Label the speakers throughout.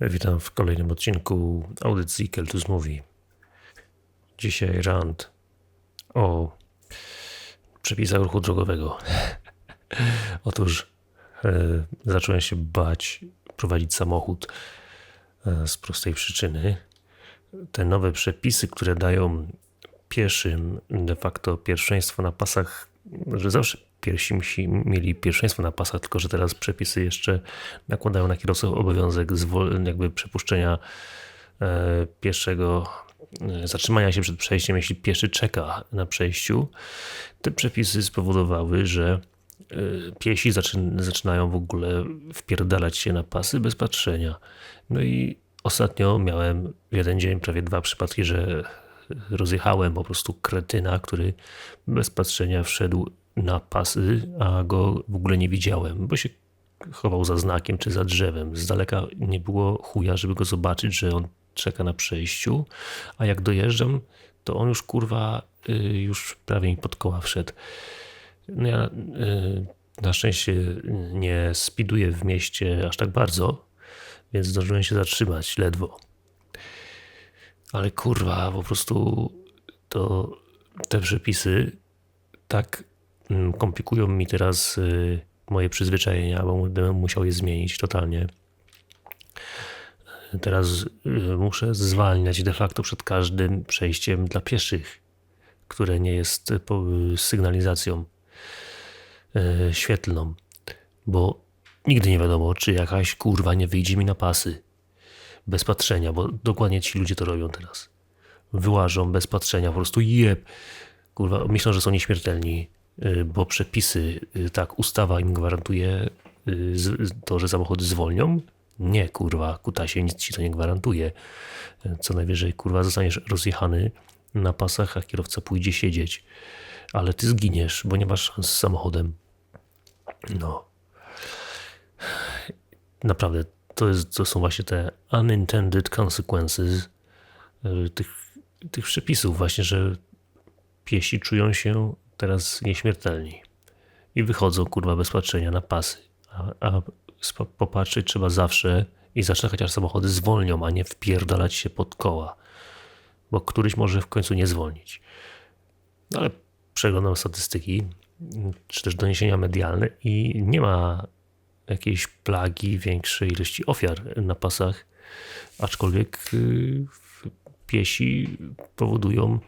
Speaker 1: Witam w kolejnym odcinku audycji Keltus Mówi. Dzisiaj rant o przepisach ruchu drogowego. Otóż e, zacząłem się bać prowadzić samochód e, z prostej przyczyny. Te nowe przepisy, które dają pieszym de facto pierwszeństwo na pasach, że zawsze piesi musi, mieli pierwszeństwo na pasach, tylko że teraz przepisy jeszcze nakładają na kierowców obowiązek jakby przepuszczenia e, pieszego, e, zatrzymania się przed przejściem, jeśli pieszy czeka na przejściu. Te przepisy spowodowały, że e, piesi zaczyn- zaczynają w ogóle wpierdalać się na pasy bez patrzenia. No i ostatnio miałem jeden dzień prawie dwa przypadki, że rozjechałem po prostu kretyna, który bez patrzenia wszedł na pasy, a go w ogóle nie widziałem, bo się chował za znakiem czy za drzewem. Z daleka nie było chuja, żeby go zobaczyć, że on czeka na przejściu, a jak dojeżdżam, to on już kurwa y, już prawie mi pod koła wszedł. No ja y, na szczęście nie spiduję w mieście aż tak bardzo, więc zdążyłem się zatrzymać ledwo. Ale kurwa, po prostu to te przepisy tak komplikują mi teraz y, moje przyzwyczajenia, bo będę musiał je zmienić totalnie. Teraz y, muszę zwalniać de facto przed każdym przejściem dla pieszych, które nie jest y, y, sygnalizacją y, świetlną, bo nigdy nie wiadomo, czy jakaś kurwa nie wyjdzie mi na pasy bez patrzenia, bo dokładnie ci ludzie to robią teraz. Wyłażą bez patrzenia, po prostu jeb. Kurwa, myślą, że są nieśmiertelni, y, bo przepisy, y, tak, ustawa im gwarantuje y, to, że samochody zwolnią. Nie, kurwa, kutasie, nic ci to nie gwarantuje. Y, Co najwyżej, kurwa, zostaniesz rozjechany na pasach, a kierowca pójdzie siedzieć. Ale ty zginiesz, bo nie masz szans z samochodem. No. Naprawdę, to, jest, to są właśnie te unintended consequences y, tych, tych przepisów, właśnie, że piesi czują się teraz nieśmiertelni i wychodzą kurwa bez patrzenia na pasy. A, a popatrzeć trzeba zawsze i zawsze chociaż samochody zwolnią, a nie wpierdalać się pod koła, bo któryś może w końcu nie zwolnić. No ale przeglądam statystyki, czy też doniesienia medialne i nie ma jakiejś plagi większej ilości ofiar na pasach, aczkolwiek y, piesi powodują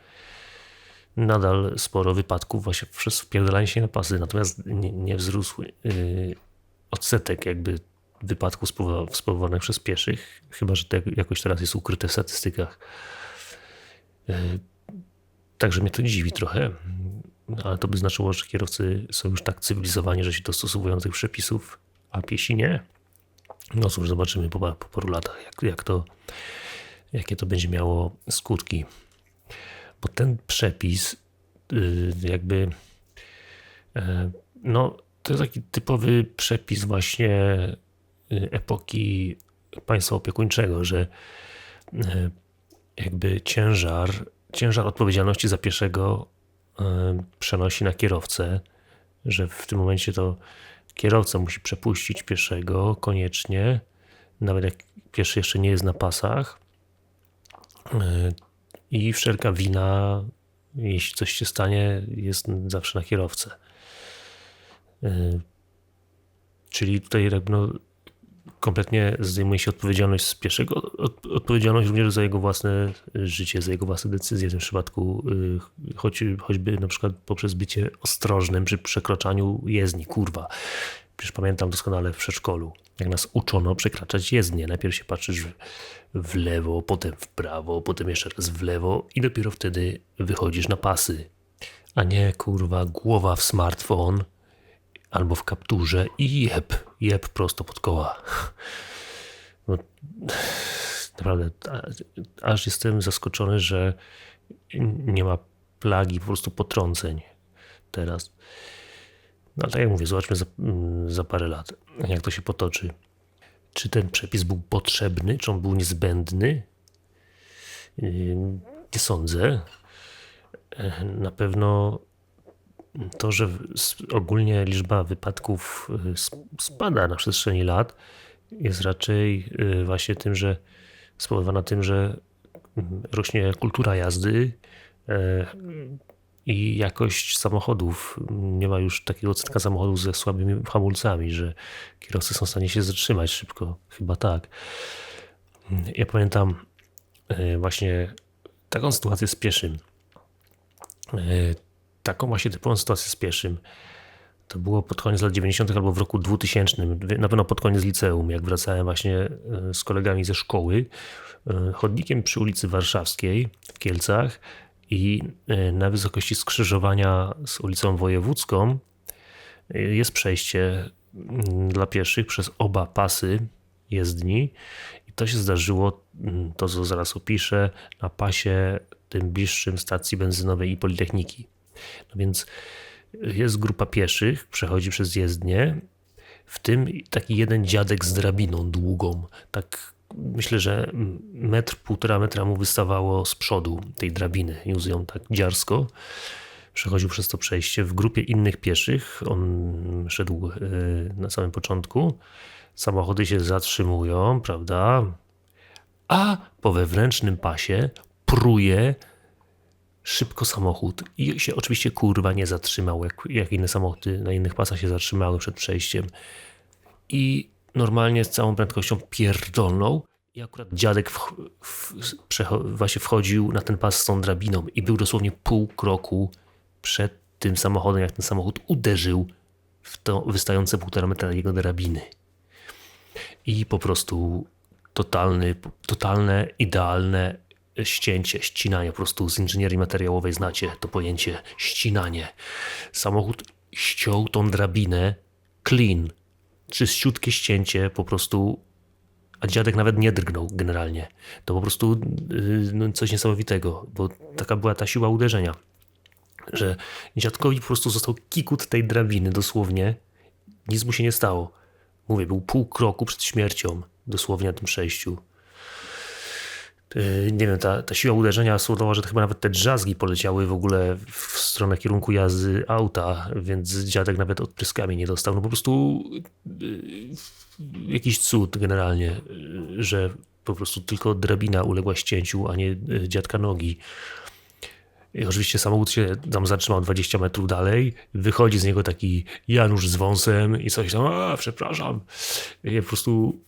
Speaker 1: nadal sporo wypadków właśnie przez wpierdalanie się na pasy, natomiast nie, nie wzrósł y, odsetek jakby wypadków spowodowanych przez pieszych, chyba że to jakoś teraz jest ukryte w statystykach. Y, Także mnie to dziwi trochę, ale to by znaczyło, że kierowcy są już tak cywilizowani, że się dostosowują do tych przepisów, a piesi nie. No cóż, zobaczymy po, po paru latach, jak, jak to, jakie to będzie miało skutki. Bo ten przepis, y, jakby, e, no, to jest taki typowy przepis właśnie y, epoki państwa opiekuńczego, że jakby ciężar, ciężar odpowiedzialności za pieszego przenosi na kierowcę, że w tym momencie to kierowca musi przepuścić pieszego koniecznie, nawet jak pieszy jeszcze nie jest na pasach. E, I wszelka wina, jeśli coś się stanie, jest zawsze na kierowcę. E, Czyli tutaj no, kompletnie zdejmuje się odpowiedzialność z pieszego, od, odpowiedzialność również za jego własne życie, za jego własne decyzje w tym przypadku, y, choć, choćby na przykład poprzez bycie ostrożnym przy przekroczaniu jezdni, kurwa. Przecież pamiętam doskonale w przedszkolu, jak nas uczono przekraczać jezdnię. Najpierw się patrzysz w, lewo, potem w prawo, potem jeszcze raz w lewo i dopiero wtedy wychodzisz na pasy. A nie, kurwa, głowa w smartfon albo w kapturze i jeb, jeb prosto pod koła. No, naprawdę, aż jestem zaskoczony, że nie ma plagi po prostu potrąceń teraz. No ale tak jak mówię, zobaczmy za, mm, za parę lat, jak to się potoczy. Czy ten przepis był potrzebny, czy on był niezbędny? Yy, Nie sądzę. E, Na pewno to, że ogólnie liczba wypadków y, sp- spada na przestrzeni lat, jest raczej właśnie tym, że spowodowana tym, że mm, rośnie kultura jazdy i jakość samochodów. Nie ma już takiego odsetka samochodów ze słabymi hamulcami, że kierowcy są w stanie się zatrzymać szybko. Chyba tak. Ja pamiętam e, właśnie taką sytuację z pieszym. E, taką właśnie typową sytuację z pieszym. To było pod koniec lat 90. albo w roku 2000, na pewno pod koniec liceum, jak wracałem właśnie e, z kolegami ze szkoły, chodnikiem przy ulicy Warszawskiej w Kielcach i na wysokości skrzyżowania z ulicą Wojewódzką jest przejście mm, dla pieszych przez oba pasy jezdni to się zdarzyło, mm, to co zaraz opiszę, na pasie tym bliższym stacji benzynowej i Politechniki. No więc jest grupa pieszych, przechodzi przez jezdnię, w tym taki jeden dziadek z drabiną długą. Tak myślę, że metr, półtora metra mu wystawało z przodu tej drabiny. Niósł ją tak dziarsko. Przechodził przez to przejście w grupie innych pieszych. On szedł e, na samym początku samochody się zatrzymują, prawda? A po wewnętrznym pasie pruje szybko samochód i się oczywiście kurwa nie zatrzymał, jak, jak inne samochody na innych pasach się zatrzymały przed przejściem. I normalnie z całą prędkością pierdolnął i akurat dziadek w, w, właśnie wchodził na ten pas z tą drabiną i był dosłownie pół kroku przed tym samochodem, jak ten samochód uderzył w to wystające półtora metra jego drabiny i po prostu totalny, totalne, idealne ścięcie, ścinanie. Po prostu z inżynierii materiałowej znacie to pojęcie ścinanie. Samochód ściął tą drabinę clean, czyściutkie ścięcie, po prostu a dziadek nawet nie drgnął generalnie. To po prostu yy, no, coś niesamowitego, bo taka była ta siła uderzenia, że dziadkowi po prostu został kikut tej drabiny dosłownie, nic mu się nie stało. Mówię, był pół kroku przed śmiercią, dosłownie na tym przejściu. E, nie wiem, ta, ta siła uderzenia spowodowała, że chyba nawet te drzazgi poleciały w ogóle w stronę kierunku jazdy auta, więc dziadek nawet odpryskami nie dostał. No po prostu e, jakiś cud generalnie, e, że po prostu tylko drabina uległa ścięciu, a nie dziadka nogi. I oczywiście samochód się tam zatrzymał 20 metrów dalej. Wychodzi z niego taki Janusz z wąsem i coś tam, a przepraszam. I po prostu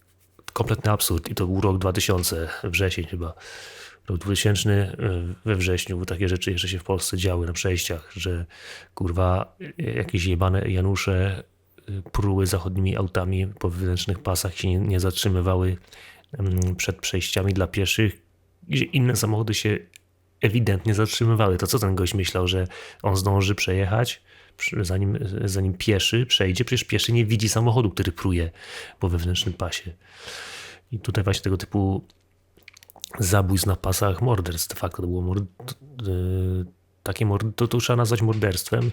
Speaker 1: kompletny absurd. I to był rok 2000, wrzesień chyba. Rok 2000 e, we wrześniu, takie rzeczy jeszcze się w Polsce działy na przejściach, że kurwa jakieś jebane Janusze e, pruły zachodnimi autami po wewnętrznych pasach się nie, nie zatrzymywały przed przejściami dla pieszych, gdzie inne samochody się ewidentnie zatrzymywały. To co ten gość myślał, że on zdąży przejechać, zanim, zanim pieszy przejdzie? Przecież pieszy nie widzi samochodu, który pruje po wewnętrznym pasie. I tutaj właśnie tego typu zabójstw na pasach morderstw de facto to było mord... takie mord... to, to trzeba nazwać morderstwem.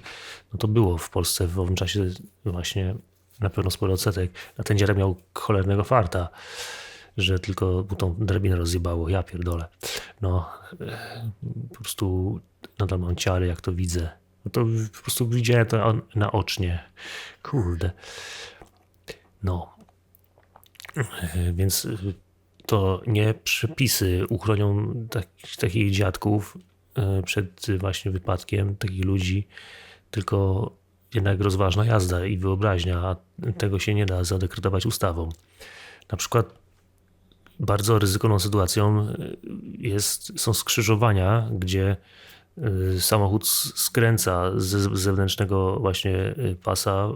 Speaker 1: No to było w Polsce w owym czasie właśnie na pewno sporo odsetek. A ten dziadek miał cholernego farta że tylko mu tą drabinę rozjebało. Ja pierdolę. No, po prostu nadal mam ciary, jak to widzę. No to po prostu widziałem to naocznie. Kurde. No. Więc to nie przepisy uchronią tak, takich dziadków e, przed właśnie wypadkiem takich ludzi, tylko jednak rozważna jazda i wyobraźnia, a tego się nie da zadekretować ustawą. Na przykład bardzo ryzykowną sytuacją jest, są skrzyżowania, gdzie samochód skręca z zewnętrznego właśnie y, pasa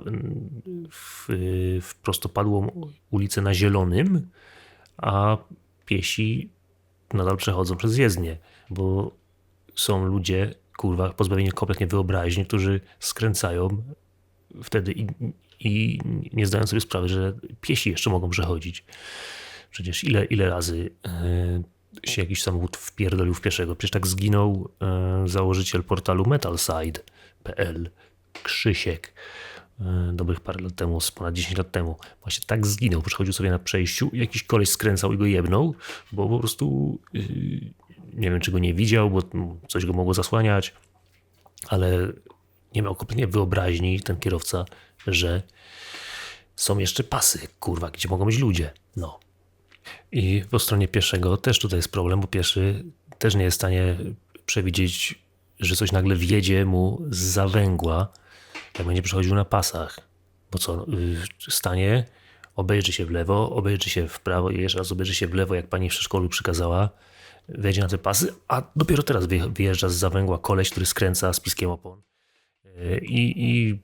Speaker 1: w, w prostopadłą ulicę na zielonym, a piesi nadal przechodzą przez jezdnię, bo są ludzie, kurwa, pozbawieni kompletnie wyobraźni, którzy skręcają wtedy i, i nie zdają sobie sprawy, że piesi jeszcze mogą przechodzić. Przecież ile, ile razy e, się jakiś samochód wpierdolił w pieszego. Przecież tak zginął e, założyciel portalu metalside.pl, Krzysiek, e, dobrych parę lat temu, z ponad 10 lat temu. Właśnie tak zginął, przychodził sobie na przejściu jakiś koleś skręcał i go jebnął, bo po prostu nie wiem, czy go nie widział, bo coś go mogło zasłaniać, ale nie miał kompletnie wyobraźni ten kierowca, że są jeszcze pasy, kurwa, gdzie mogą być ludzie. No. I po stronie pieszego też tutaj jest problem, bo pieszy też nie jest w stanie przewidzieć, że coś nagle wjedzie mu z zawęgła, jak będzie przechodził na pasach. Bo co, y, stanie, obejrzy się w lewo, obejrzy się w prawo i jeszcze raz obejrzy się w lewo, jak pani w przedszkolu przykazała, wejdzie na te pasy, a dopiero teraz wyje- wyjeżdża z zawęgła koleś, który skręca z piskiem opon. Y, I, i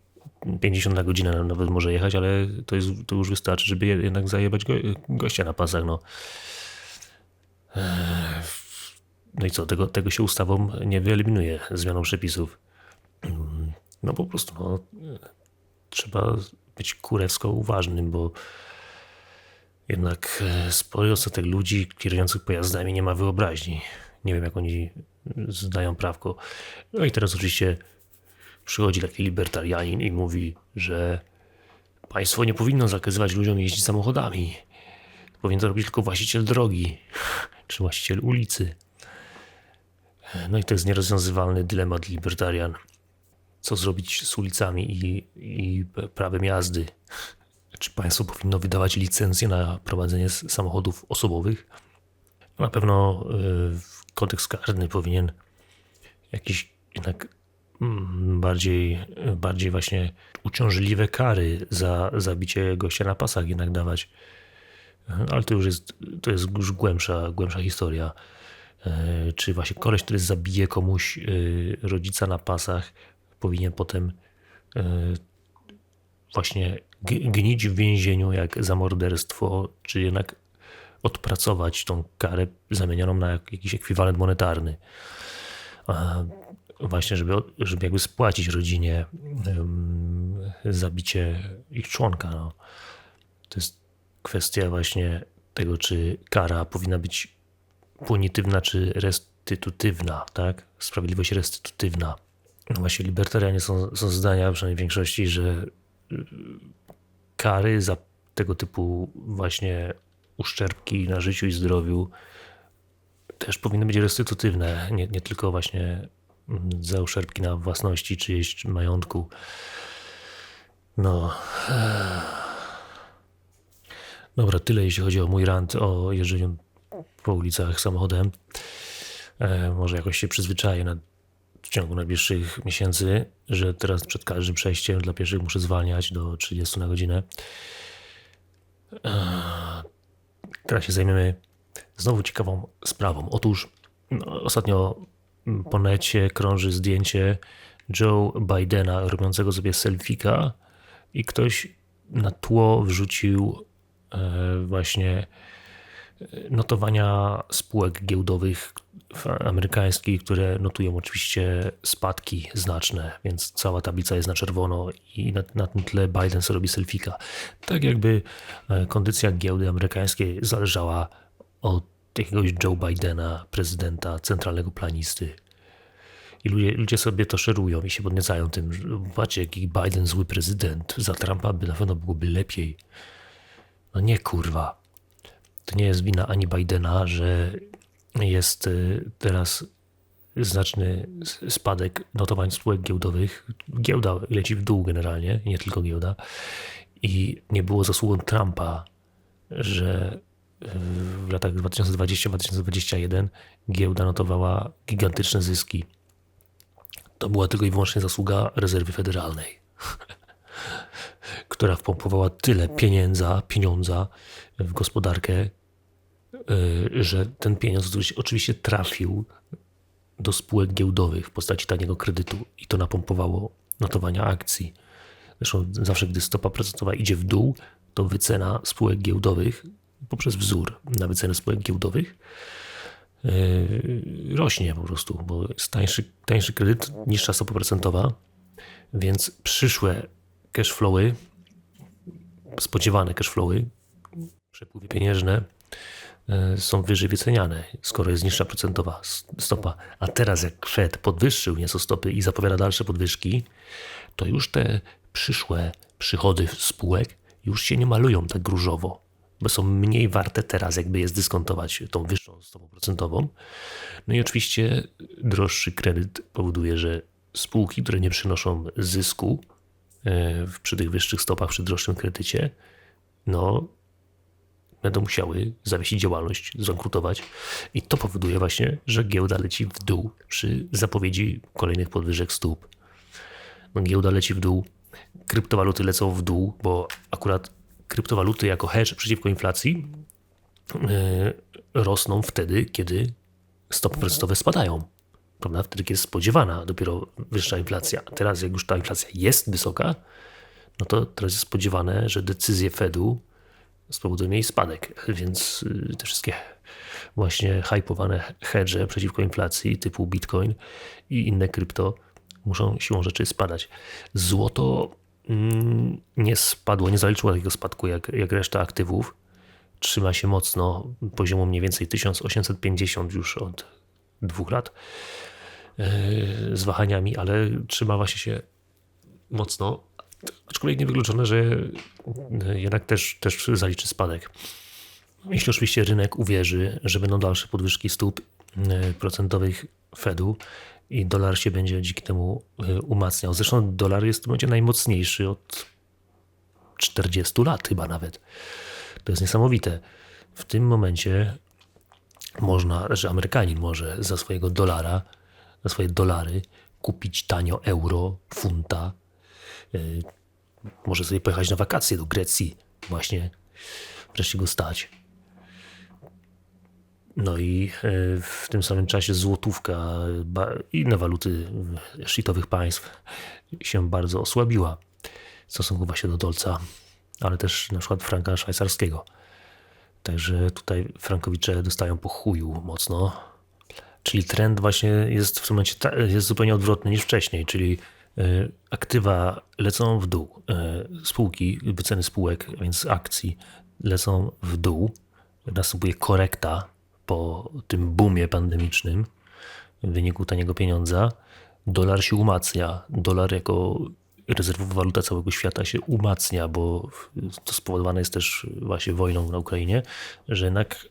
Speaker 1: 50 na godzinę nawet może jechać, ale to, jest, to już wystarczy, żeby je- jednak zajebać go, gościa na pasach. No. No i co, tego, tego się ustawą nie wyeliminuje zmianą przepisów. No po prostu no, trzeba być kurewsko uważnym, bo jednak e, spory odsetek ludzi kierujących pojazdami nie ma wyobraźni. Nie wiem, jak oni zdają prawko. No i teraz oczywiście przychodzi taki libertarianin i mówi, że państwo nie powinno zakazywać ludziom jeździć samochodami. Powinien to robić tylko właściciel drogi, czy właściciel ulicy. No i to jest nierozwiązywalny dylemat libertarian. Co zrobić z ulicami i, i prawem jazdy? Czy państwo powinno wydawać licencje na prowadzenie samochodów osobowych? Na pewno y, kodeks karny powinien jakieś jednak bardziej, bardziej właśnie uciążliwe kary za zabicie gościa na pasach jednak dawać. Ale to już jest, to jest już głębsza, głębsza historia. E, Czy właśnie koleś, który zabije komuś e, rodzica na pasach, powinien potem e, właśnie gnić w więzieniu jak za morderstwo, czy jednak odpracować tą karę zamienioną na jak- jakiś ekwiwalent monetarny. Właśnie, żeby, żeby jakby spłacić rodzinie zabicie ich członka. No. To jest kwestia właśnie tego, czy kara powinna być punitywna czy restytutywna, tak? Sprawiedliwość restytutywna. No Właśnie libertarianie są, są zdania, przynajmniej w większości, że y, kary za tego typu właśnie uszczerbki na życiu i zdrowiu też powinny być restytutywne, nie, nie tylko właśnie za uszczerbki na własności czyjeś majątku. No. Dobra, tyle jeśli chodzi o mój rant o jeżdżeniu po ulicach samochodem. E, może jakoś się przyzwyczaję na, w ciągu najbliższych miesięcy, że teraz przed każdym przejściem dla pieszych muszę zwalniać do 30 na godzinę. E, teraz się zajmiemy znowu ciekawą sprawą. Otóż no, ostatnio po necie krąży zdjęcie Joe Bidena robiącego sobie selfika i ktoś na tło wrzucił e, właśnie notowania spółek giełdowych amerykańskich, które notują oczywiście spadki znaczne, więc cała tablica jest na czerwono i na, na tym tle Biden sobie robi selfika. Tak jakby e, kondycja giełdy amerykańskiej zależała od jakiegoś Joe Bidena, prezydenta, centralnego planisty. I ludzie, ludzie sobie to szerują i się podniecają tym, że patrzcie, jaki Biden zły prezydent, za Trumpa by na pewno byłoby lepiej. No nie kurwa to nie jest wina ani Bidena, że jest y, teraz znaczny spadek notowań spółek giełdowych. Giełda leci w dół generalnie, nie tylko giełda. I nie było zasługą Trumpa, że w latach 2020-2021 giełda notowała gigantyczne zyski. To była tylko i wyłącznie zasługa rezerwy federalnej która wpompowała tyle pieniędza, pieniądza w gospodarkę, y, że ten pieniądz oczywiście- trafił do spółek giełdowych w postaci taniego kredytu i to napompowało notowania akcji. Zresztą zawsze, gdy stopa procentowa idzie w dół, to wycena spółek giełdowych poprzez wzór na wycenę spółek giełdowych yy, rośnie po prostu, bo jest tańszy, tańszy kredyt, niższa stopa procentowa, więc przyszłe cashflowy, spodziewane cashflowy, przepływy pieniężne e, są wyżej wyceniane, skoro jest niższa procentowa stopa. A teraz jak Fed podwyższył nieco stopy i zapowiada dalsze podwyżki, to już te przyszłe przychody spółek już się nie malują tak różowo, bo są mniej warte teraz, jakby je zdyskontować tą wyższą stopą procentową. No i oczywiście droższy kredyt powoduje, że spółki, które nie przynoszą zysku, e, przy tych wyższych stopach, przy droższym kredycie, no będą musiały zawiesić działalność, zbankrutować i to powoduje właśnie, że giełda leci w dół przy zapowiedzi kolejnych podwyżek stóp. No, giełda leci w dół, kryptowaluty lecą w dół, bo akurat kryptowaluty jako hedge przeciwko inflacji yy, rosną wtedy, kiedy stopy procentowe spadają. Prawda? Wtedy, kiedy jest spodziewana dopiero wyższa inflacja. Teraz, jak już ta inflacja jest wysoka, no to teraz jest spodziewane, że decyzje Fedu spowodują jej spadek. Więc y, te wszystkie właśnie hypowane hedge przeciwko inflacji typu Bitcoin i inne krypto muszą siłą rzeczy spadać. Złoto nie spadło, nie zaliczyło takiego spadku jak, jak reszta aktywów. Trzyma się mocno poziomu mniej więcej 1850 już od dwóch lat yy, z wahaniami, ale trzyma właśnie się mocno. Aczkolwiek niewykluczone, że jednak też, też zaliczy spadek. Jeśli oczywiście rynek uwierzy, że będą dalsze podwyżki stóp yy, procentowych Fedu i dolar się będzie dzięki temu yy, umacniał. Zresztą dolar jest momencie najmocniejszy od 40 lat chyba nawet. To jest niesamowite. W tym momencie można, że Amerykanin może za swojego dolara, za swoje dolary kupić tanio euro, funta. Yy, może sobie pojechać na wakacje do Grecji, właśnie wreszcie go stać. No i yy, w tym samym czasie złotówka i inne waluty szczytowych państw się bardzo osłabiła w stosunku właśnie do dolca, ale też na przykład franka szwajcarskiego. Także tutaj frankowicze dostają po chuju mocno. Czyli trend właśnie jest w tym momencie jest zupełnie odwrotny niż wcześniej, czyli e, aktywa lecą w dół, e, spółki, wyceny spółek, więc akcji lecą w dół. Następuje korekta po tym boomie pandemicznym w wyniku taniego pieniądza. Dolar się umacnia. Dolar jako rezerwowa waluta całego świata się umacnia, bo to spowodowane jest też właśnie wojną na Ukrainie, że jednak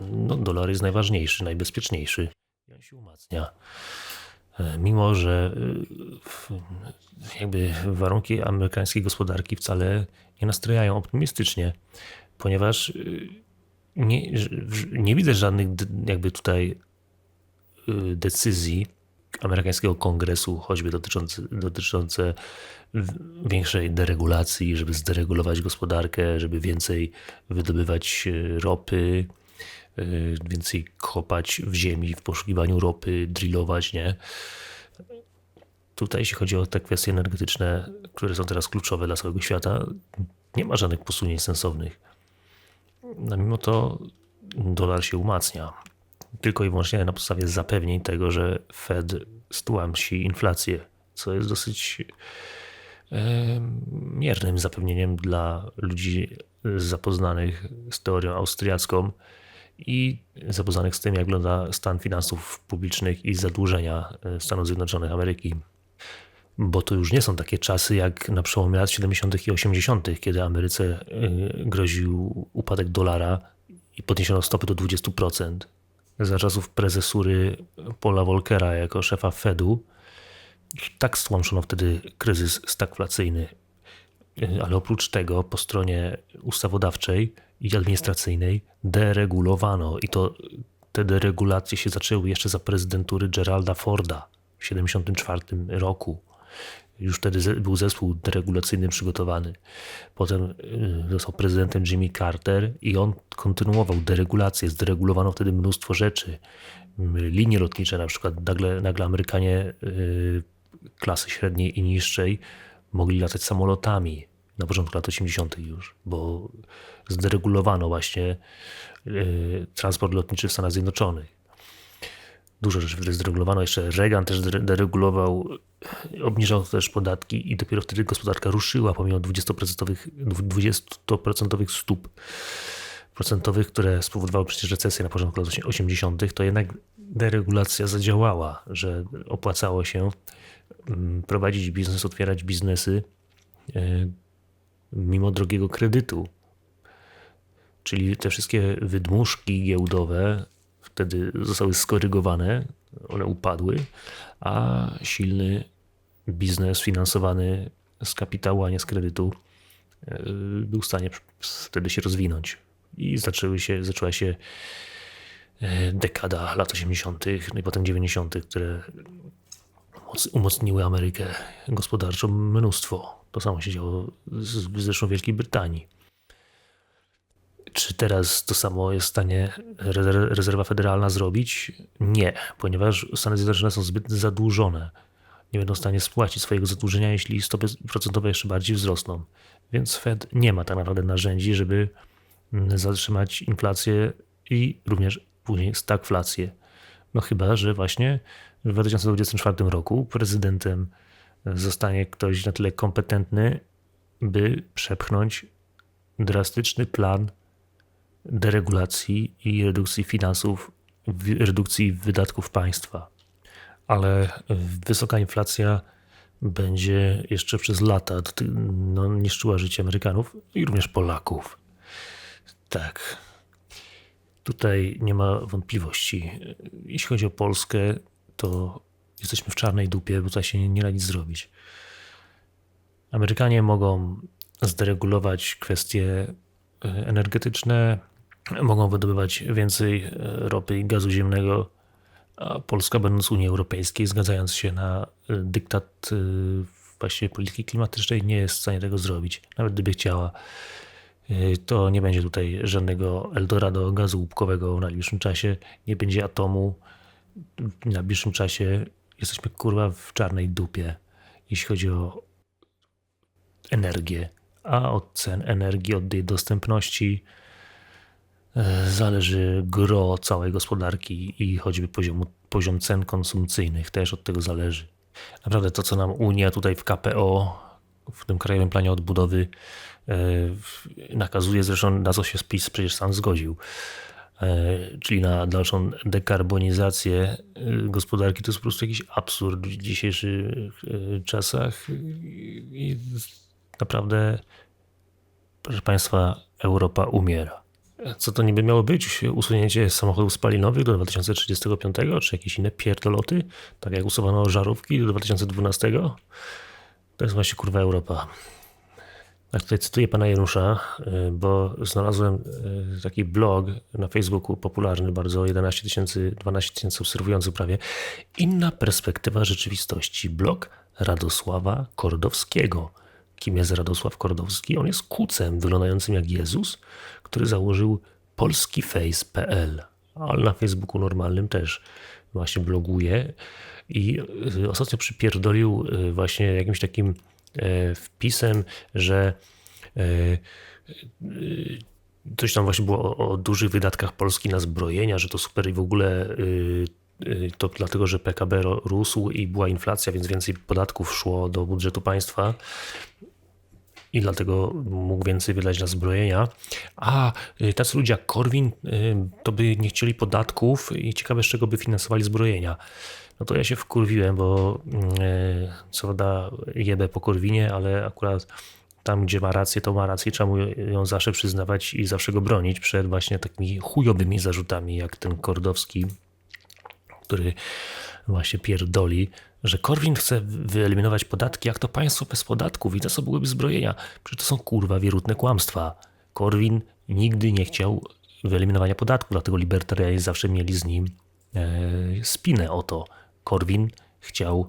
Speaker 1: no, dolar jest najważniejszy, najbezpieczniejszy i on się umacnia. E, mimo, że e, jakby warunki amerykańskiej gospodarki wcale nie nastrojają optymistycznie, ponieważ e, nie, nie widzę żadnych jakby tutaj decyzji amerykańskiego kongresu, choćby dotyczące, dotyczące większej deregulacji, żeby zderegulować gospodarkę, żeby więcej wydobywać e, ropy, e, więcej kopać w ziemi w poszukiwaniu ropy, drillować, nie? Tutaj, jeśli chodzi o te kwestie energetyczne, które są teraz kluczowe dla całego świata, nie ma żadnych posunięć sensownych. No, mimo to dolar się umacnia tylko i wyłącznie na podstawie zapewnień tego, że Fed stłamsi inflację, co jest dosyć miernym zapewnieniem dla ludzi zapoznanych z teorią austriacką i zapoznanych z tym, jak wygląda stan finansów publicznych i zadłużenia e, Stanów Zjednoczonych Ameryki. Bo to już nie są takie czasy jak na przełomie lat 70. i 80., kiedy Ameryce e, groził upadek dolara i podniesiono stopy do 20% za czasów prezesury Paula Volckera jako szefa Fedu. Tak stłamszono wtedy kryzys stagflacyjny. Ale oprócz tego po stronie ustawodawczej i administracyjnej deregulowano i to te deregulacje się zaczęły jeszcze za prezydentury Geralda Forda w 1974 roku. Już wtedy był zespół deregulacyjny przygotowany. Potem y, został prezydentem Jimmy Carter i on kontynuował deregulację. Zderegulowano wtedy mnóstwo rzeczy. Linie lotnicze, na przykład nagle, nagle Amerykanie y, klasy średniej i niższej mogli latać samolotami na początku lat 80. już, bo zderegulowano właśnie y, transport lotniczy w Stanach Zjednoczonych dużo rzeczy wtedy zderegulowano. Jeszcze Reagan też deregulował, obniżał też podatki i dopiero wtedy gospodarka ruszyła pomimo 20%, 20% stóp procentowych, które spowodowały przecież recesję na początku lat 80., to jednak deregulacja zadziałała, że opłacało się mm, prowadzić biznes, otwierać biznesy e, mimo drogiego kredytu. Czyli te wszystkie wydmuszki giełdowe wtedy zostały skorygowane, one upadły, a silny biznes finansowany z kapitału, a nie z kredytu, yy, był w stanie wtedy się rozwinąć. I zaczęły się, zaczęła się yy, dekada lat 80., no i potem 90., które umocniły Amerykę gospodarczo mnóstwo. To samo się działo zresztą w Wielkiej Brytanii. Czy teraz to samo jest w stanie rezerwa federalna zrobić? Nie, ponieważ Stany Zjednoczone są zbyt zadłużone. Nie będą w stanie spłacić swojego zadłużenia, jeśli stopy procentowe jeszcze bardziej wzrosną. Więc Fed nie ma tak naprawdę narzędzi, żeby mm, zatrzymać inflację i również później stagflację. No chyba, że właśnie w 2024 roku prezydentem zostanie ktoś na tyle kompetentny, by przepchnąć drastyczny plan deregulacji i redukcji finansów, redukcji wydatków państwa. Ale wysoka inflacja będzie jeszcze przez lata no, niszczyła życie Amerykanów i również Polaków. Tak. Tutaj nie ma wątpliwości. Jeśli chodzi o Polskę, to jesteśmy w czarnej dupie, bo tutaj się nie da nic zrobić. Amerykanie mogą zderegulować kwestie e, energetyczne, mogą wydobywać więcej e, ropy i gazu ziemnego, a Polska, będąc Unii Europejskiej, zgadzając się na e, dyktat właśnie polityki klimatycznej, nie jest w stanie tego zrobić. Nawet gdyby chciała, to nie będzie tutaj żadnego Eldorado gazu łupkowego w najbliższym czasie, nie będzie atomu. W najbliższym czasie jesteśmy kurwa w czarnej dupie, jeśli chodzi o energię. A od cen energii, od jej dostępności e, zależy gro całej gospodarki i choćby poziom, poziom cen konsumpcyjnych też od tego zależy. Naprawdę to, co nam Unia tutaj w KPO, w tym Krajowym Planie Odbudowy e, nakazuje, zresztą na co się spis przecież sam zgodził, E, czyli na dalszą dekarbonizację e, gospodarki, to jest po prostu jakiś absurd w dzisiejszych e, czasach. I naprawdę, proszę Państwa, Europa umiera. Co to niby miało być? Usunięcie samochodów spalinowych do 2035, czy jakieś inne pierdoloty? Tak jak usuwano żarówki do 2012? To jest właśnie kurwa Europa. A tutaj cytuję pana Janusza, y, bo znalazłem y, taki blog na Facebooku, popularny bardzo, 11 tysięcy, 12 tysięcy obserwujących prawie. Inna perspektywa rzeczywistości. Blog Radosława Kordowskiego. Kim jest Radosław Kordowski? On jest kucem wyglądającym jak Jezus, który założył polskiface.pl, ale na Facebooku normalnym też właśnie bloguje i y, ostatnio przypierdolił właśnie jakimś takim E, wpisem, że e, e, coś tam właśnie było o, o, dużych wydatkach Polski na zbrojenia, że to super i w ogóle to dlatego, że PKB rósł i była inflacja, więc więcej podatków szło do budżetu państwa i dlatego mógł więcej wydać na zbrojenia. A tacy ludzie jak Korwin to by nie chcieli podatków i ciekawe z czego by finansowali zbrojenia. No to ja się wkurwiłem, bo yy, co prawda jebę po Korwinie, ale akurat tam, gdzie ma rację, to ma rację, trzeba mu ją zawsze przyznawać i zawsze go bronić przed właśnie takimi chujowymi zarzutami, jak ten Kordowski, który właśnie pierdoli, że Korwin chce wyeliminować podatki, jak to państwo bez podatków i to co byłyby zbrojenia. Przecież to są kurwa wierutne kłamstwa. Korwin nigdy nie chciał wyeliminowania podatków, dlatego libertarianie zawsze mieli z nim e, spinę o to. Korwin chciał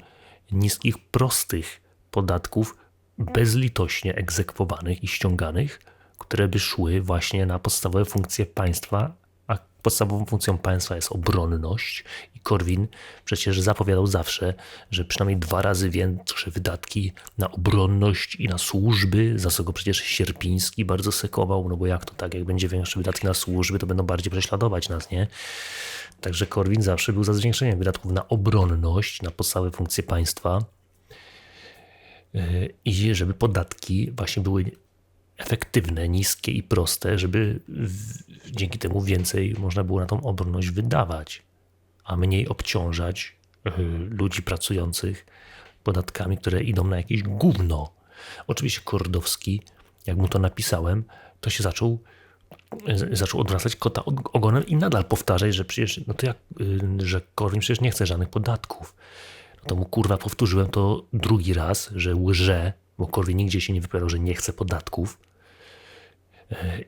Speaker 1: niskich, prostych podatków bezlitośnie egzekwowanych i ściąganych, które by szły właśnie na podstawowe funkcje państwa, podstawową funkcją państwa jest obronność i Korwin przecież zapowiadał zawsze, że przynajmniej dwa razy większe wydatki na obronność i na służby, za co go przecież Sierpiński bardzo sekował, no bo jak to tak, jak będzie większe wydatki na służby, to będą bardziej prześladować nas, nie? Także Korwin zawsze był za zwiększeniem wydatków na obronność, na podstawowe funkcje państwa yy, i żeby podatki właśnie były efektywne, niskie i proste, żeby dzięki temu więcej można było na tą obronność wydawać, a mniej obciążać yy, ludzi pracujących podatkami, które idą na jakieś gówno. Oczywiście Kordowski, jak mu to napisałem, to się zaczął zaczął odwracać kota ogonem i nadal powtarzać, że przecież, no to jak, y, że Korwin przecież nie chce żadnych podatków. No to mu kurwa powtórzyłem to drugi raz, że łże, bo Korwin nigdzie się nie wypowiadał, że nie chce podatków.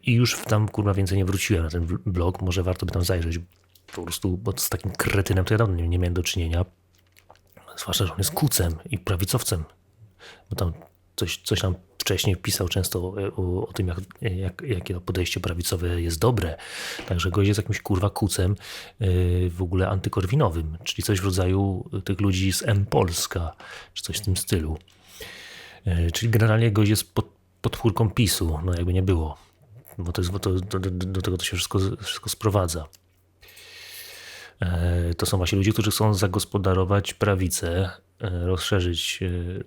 Speaker 1: I już tam kurwa więcej nie wróciłem na ten blog. Może warto by tam zajrzeć. Po prostu, bo z takim kretynem to ja dawno nie, nie miałem do czynienia. Zwłaszcza, że on jest kucem i prawicowcem. Bo tam coś, coś tam wcześniej pisał często o, o tym, jak, jak, jakie podejście prawicowe jest dobre. Także gość jest jakimś kurwa kucem yy, w ogóle antykorwinowym, czyli coś w rodzaju tych ludzi z M Polska, czy coś w tym stylu. Yy, czyli generalnie gość jest pod, pod chórką PiSu, no jakby nie było. Bo to jest, to, do, do, tego to się wszystko, wszystko sprowadza. To są właśnie ludzie, którzy chcą zagospodarować prawicę, rozszerzyć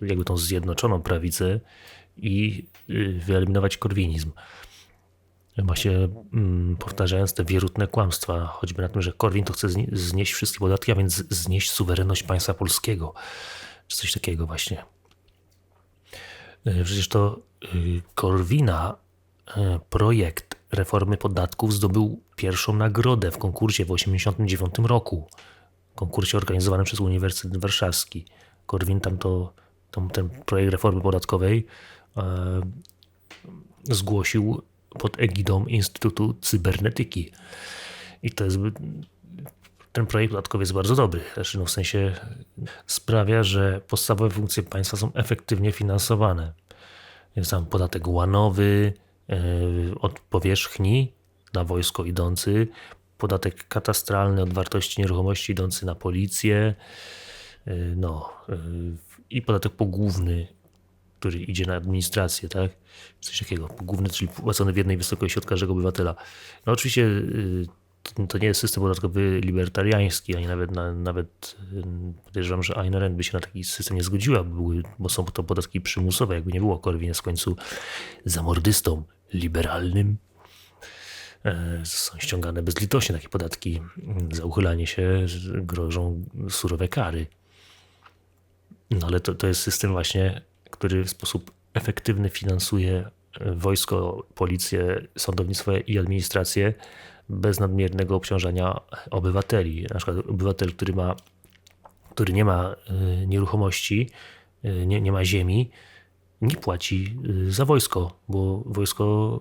Speaker 1: jakby tą zjednoczoną prawicę i wyeliminować korwinizm. Właśnie mm, powtarzając te wierutne kłamstwa, choćby na tym, że Korwin to chce znieść wszystkie podatki, a więc znieść suwerenność państwa polskiego, czy coś takiego właśnie. Przecież to Korwina projekt reformy podatków zdobył pierwszą nagrodę w konkursie w 1989 roku. Konkursie organizowanym przez Uniwersytet Warszawski. Korwin tam to, tam ten projekt reformy podatkowej e, zgłosił pod egidą Instytutu Cybernetyki. I to jest ten projekt podatkowy jest bardzo dobry. Znaczy, no w sensie sprawia, że podstawowe funkcje państwa są efektywnie finansowane. Tam podatek łanowy, od powierzchni na wojsko idący, podatek katastralny od wartości nieruchomości idący na policję, no i podatek pogłówny, który idzie na administrację, tak? Coś takiego. Pogłówny, czyli płacony w jednej wysokości od każdego obywatela. No oczywiście to nie jest system podatkowy libertariański, ani nawet, nawet podejrzewam, że Ayn Rand by się na taki system nie zgodziła, bo są to podatki przymusowe, jakby nie było. Korwin jest w końcu zamordystą liberalnym. E, są ściągane bezlitośnie takie podatki. Za uchylanie się grożą surowe kary. No ale to, to jest system właśnie, który w sposób efektywny finansuje wojsko, policję, sądownictwo i administrację bez nadmiernego obciążania obywateli. Na przykład obywatel, który, ma, który nie ma e, nieruchomości, e, nie, nie ma ziemi, nie płaci y, za wojsko, bo wojsko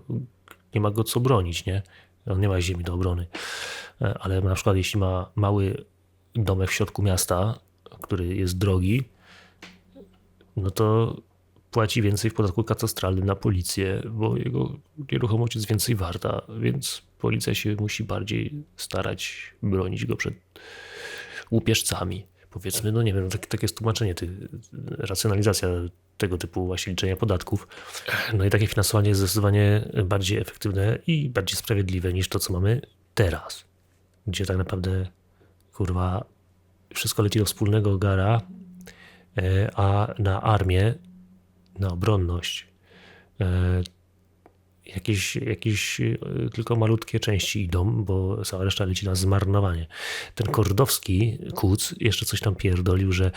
Speaker 1: nie ma go co bronić, nie? On nie ma ziemi do obrony. E, ale na przykład jeśli ma mały domek w środku miasta, który jest drogi, no to płaci więcej w podatku katastralnym na policję, bo jego nieruchomość jest więcej warta, więc policja się musi bardziej starać bronić go przed łupieżcami. Powiedzmy, no nie wiem, tak, takie jest tłumaczenie, ty, racjonalizacja tego typu właśnie liczenia podatków. No i takie finansowanie jest zdecydowanie bardziej efektywne i bardziej sprawiedliwe niż to, co mamy teraz, gdzie tak naprawdę kurwa wszystko leci do wspólnego gara, e, a na armię, na obronność e, jakieś, jakieś e, tylko malutkie części idą, bo cała reszta leci na zmarnowanie. Ten kordowski kuc jeszcze coś tam pierdolił, że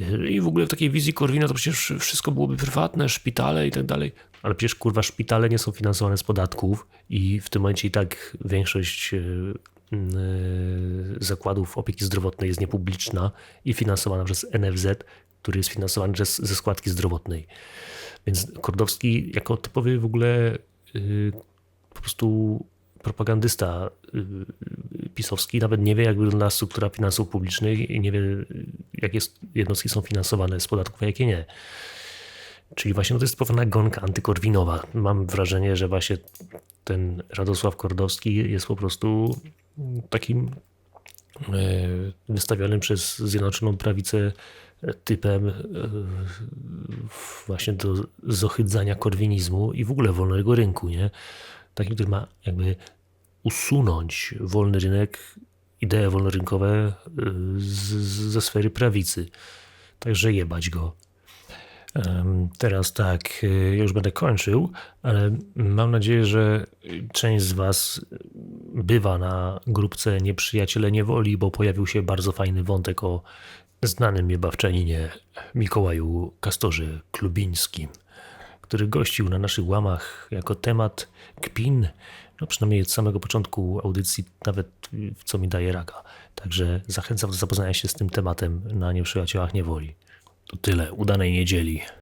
Speaker 1: e, i w ogóle w takiej wizji Korwina to przecież wszystko byłoby prywatne, szpitale i tak dalej. Ale przecież kurwa szpitale nie są finansowane z podatków i w tym momencie i tak większość e, zakładów opieki zdrowotnej jest niepubliczna i finansowana przez NFZ, który jest finansowany ze składki zdrowotnej. Więc Kordowski jako typowy w ogóle Y, po prostu propagandysta y, pisowski nawet nie wie, jak wygląda struktura finansów publicznych i nie wie, jakie jednostki są finansowane z podatków, a jakie nie. Czyli właśnie no to jest pewna gonka antykorwinowa. Mam wrażenie, że właśnie ten Radosław Kordowski jest po prostu takim y, wystawionym przez Zjednoczoną Prawicę typem e, właśnie do zohydzania korwinizmu i w ogóle wolnego rynku, nie? Takim, który ma jakby usunąć wolny rynek, idee wolnorynkowe e, z, ze sfery prawicy. Także jebać go. Teraz tak, e, ja już będę kończył, ale mam nadzieję, że część z Was bywa na grupce Nieprzyjaciele Niewoli, bo pojawił się bardzo fajny wątek o znanym jebawczaninie Mikołaju Kastorze Klubińskim, który gościł na naszych łamach jako temat kpin, no przynajmniej od samego początku audycji, nawet w co mi daje raga. Także zachęcam do zapoznania się z tym tematem na Nieprzyjaciołach Niewoli. To tyle. Udanej niedzieli.